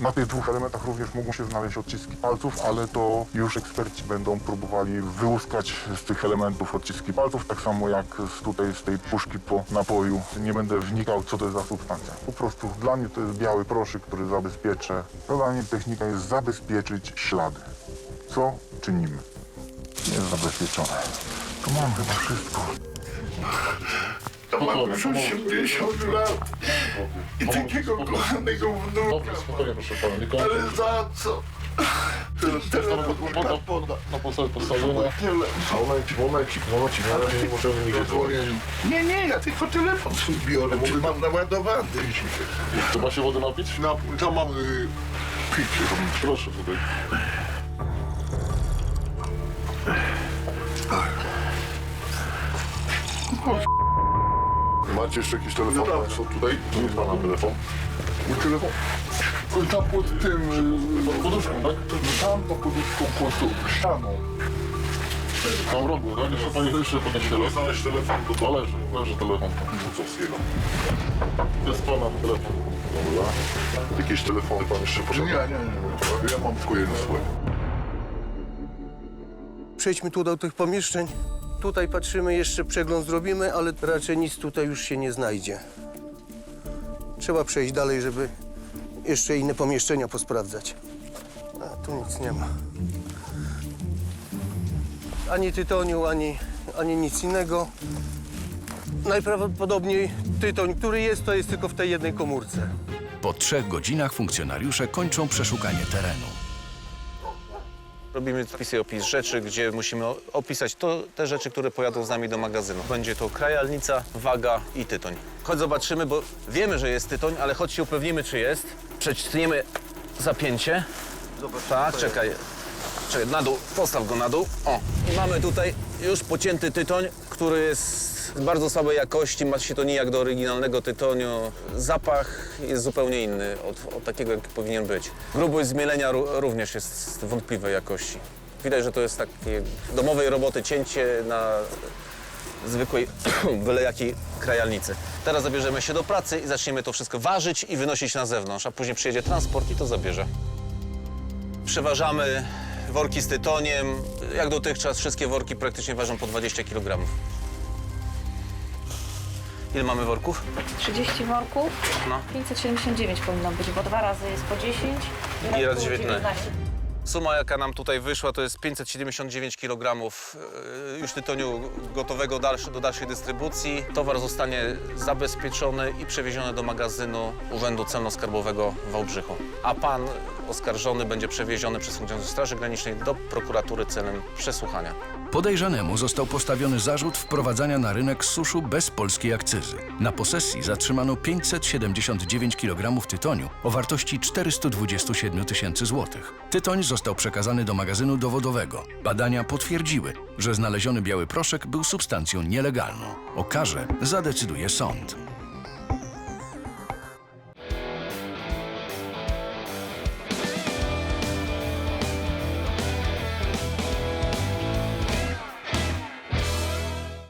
Na tych dwóch elementach również mogą się znaleźć odciski palców, ale to już eksperci będą próbowali wyłuskać z tych elementów odciski palców, tak samo jak z tutaj z tej puszki po napoju. Nie będę wnikał, co to jest za substancja. Po prostu dla mnie to jest biały proszek, który zabezpiecza. Zadanie technika jest zabezpieczyć ślady. Co czynimy? Jest zabezpieczone. To mam chyba wszystko. To mam już 80 lat i takiego kochanego wnuka. Dobrze, spokojnie proszę pana, nie Ale za co? Pan poda. Na podstawie postawienia. Tyle. Momencik, momencik, momencik, na razie nie możemy nigdzie dzwonić. Nie, nie, ja tylko telefon swój biorę, czy mam naładowany. To ma się wody napić? To mam y, picie. Proszę tutaj. Macie jeszcze jakiś telefon Dobra. Państwo tutaj? Tu jest Pana telefon. Mój telefon. Tam pod tym... y, Poduszką, tak? Tam pod poduszką, pod tą ścianą. Tam rogu, tak? Jeszcze pani jeszcze podniesie telefon. znaleźć telefon, to To leży, leży telefon. Wódzowskiego. To jest pana telefon. Dobra. Jakieś telefony Pan jeszcze Nie, potrzebuje? nie, nie. Ja mam tylko jeden swój. Przejdźmy tu do tych pomieszczeń. Tutaj patrzymy, jeszcze przegląd zrobimy, ale raczej nic tutaj już się nie znajdzie. Trzeba przejść dalej, żeby jeszcze inne pomieszczenia posprawdzać. A tu nic nie ma. Ani tytoniu, ani, ani nic innego. Najprawdopodobniej tytoń, który jest, to jest tylko w tej jednej komórce. Po trzech godzinach funkcjonariusze kończą przeszukanie terenu. Robimy wpis i opis rzeczy, gdzie musimy opisać to, te rzeczy, które pojadą z nami do magazynu. Będzie to krajalnica, waga i tytoń. Chodź zobaczymy, bo wiemy, że jest tytoń, ale chodź się upewnimy, czy jest. Przeczytniemy zapięcie. Tak, czekaj. Czekaj, na dół, postaw go na dół. O, i mamy tutaj już pocięty tytoń, który jest z bardzo słabej jakości, ma się to nijak do oryginalnego tytoniu. Zapach jest zupełnie inny od, od takiego, jaki powinien być. Grubość zmielenia ró- również jest wątpliwej jakości. Widać, że to jest takie domowej roboty cięcie na zwykłej, byle jakiej krajalnicy. Teraz zabierzemy się do pracy i zaczniemy to wszystko ważyć i wynosić na zewnątrz, a później przyjedzie transport i to zabierze. Przeważamy worki z tytoniem. Jak dotychczas wszystkie worki praktycznie ważą po 20 kg. Ile mamy worków? 30 worków, No. 579 powinno być, bo dwa razy jest po 10 I raz było 19. Suma, jaka nam tutaj wyszła, to jest 579 kg e, już tytoniu gotowego do dalszej dystrybucji. Towar zostanie zabezpieczony i przewieziony do magazynu Urzędu Celno-Skarbowego w Wałbrzychu. A pan oskarżony będzie przewieziony przez funkcjonariuszy Straży Granicznej do prokuratury celem przesłuchania. Podejrzanemu został postawiony zarzut wprowadzania na rynek suszu bez polskiej akcyzy. Na posesji zatrzymano 579 kg tytoniu o wartości 427 tysięcy złotych. Tytoń został przekazany do magazynu dowodowego. Badania potwierdziły, że znaleziony biały proszek był substancją nielegalną. O karze zadecyduje sąd.